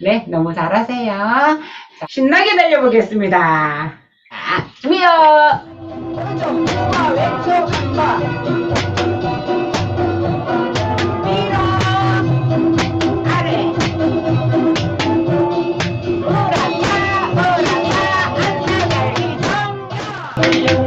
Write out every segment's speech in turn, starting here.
네, 너무 잘하세요. 자, 신나게 달려보겠습니다. 자, 준비요. 오른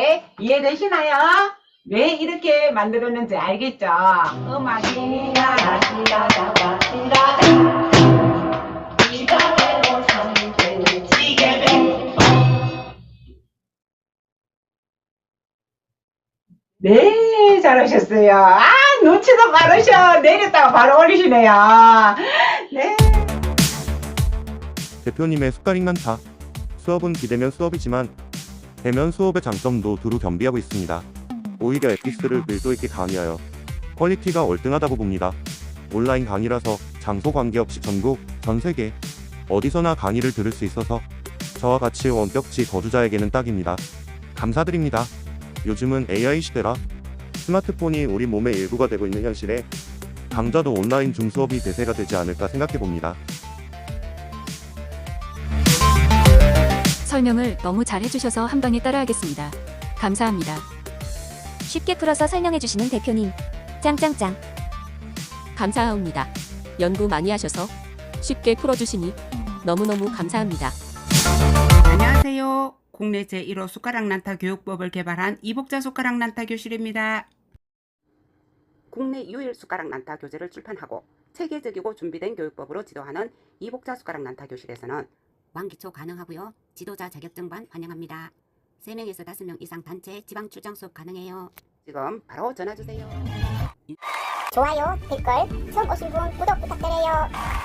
네 이해되시나요? 왜 이렇게 만들었는지 알겠죠? 음악이 네, 잘하셨어요. 아, 눈치도 빠르셔. 내렸다가 바로 올리시네요. 네. 대표님의 숟가락 난타. 수업은 비대면 수업이지만 대면 수업의 장점도 두루 겸비하고 있습니다. 오히려 엑기스를 밀도 있게 강의하여 퀄리티가 월등하다고 봅니다. 온라인 강의라서 장소 관계없이 전국, 전 세계 어디서나 강의를 들을 수 있어서 저와 같이 원격지 거주자에게는 딱입니다. 감사드립니다. 요즘은 AI 시대라 스마트폰이 우리 몸의 일부가 되고 있는 현실에 강좌도 온라인 중 수업이 대세가 되지 않을까 생각해 봅니다. 설명을 너무 잘 해주셔서 한 방에 따라하겠습니다. 감사합니다. 쉽게 풀어서 설명해주시는 대표님. 짱짱짱. 감사합니다. 연구 많이 하셔서 쉽게 풀어주시니 너무너무 감사합니다. 안녕하세요. 국내 제1호 숟가락 난타 교육법을 개발한 이복자 숟가락 난타 교실입니다. 국내 유일 숟가락 난타 교재를 출판하고 체계적이고 준비된 교육법으로 지도하는 이복자 숟가락 난타 교실에서는 왕기초 가능하고요. 지도자 자격증반 환영합니다. 3명에서 5명 이상 단체 지방 출장 수업 가능해요. 지금 바로 전화 주세요. 좋아요, 댓글, 처음 오신 분 구독 부탁드려요.